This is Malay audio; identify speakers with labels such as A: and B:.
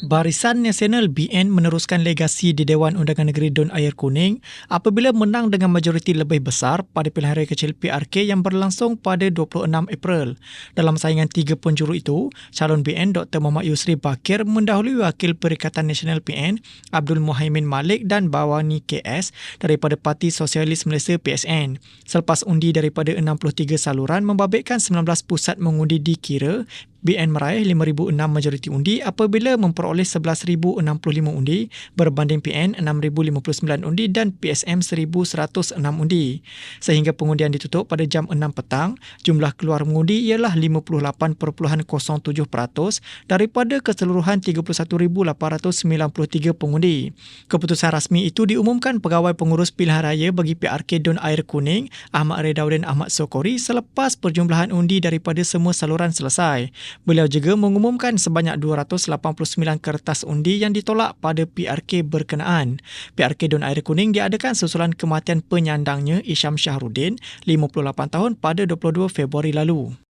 A: Barisan Nasional BN meneruskan legasi di Dewan Undangan Negeri Dun Air Kuning apabila menang dengan majoriti lebih besar pada pilihan raya kecil PRK yang berlangsung pada 26 April. Dalam saingan tiga penjuru itu, calon BN Dr. Muhammad Yusri Bakir mendahului wakil Perikatan Nasional PN Abdul Muhaimin Malik dan Bawani KS daripada Parti Sosialis Malaysia PSN. Selepas undi daripada 63 saluran membabitkan 19 pusat mengundi dikira, BN meraih 5,006 majoriti undi apabila memperoleh 11,065 undi berbanding PN 6,059 undi dan PSM 1,106 undi. Sehingga pengundian ditutup pada jam 6 petang, jumlah keluar mengundi ialah 58.07% daripada keseluruhan 31,893 pengundi. Keputusan rasmi itu diumumkan Pegawai Pengurus Pilihan Raya bagi PRK Dun Air Kuning, Ahmad Redaudin Ahmad Sokori selepas perjumlahan undi daripada semua saluran selesai. Beliau juga mengumumkan sebanyak 289 kertas undi yang ditolak pada PRK berkenaan. PRK Don Air Kuning diadakan susulan kematian penyandangnya Isyam Syahrudin, 58 tahun pada 22 Februari lalu.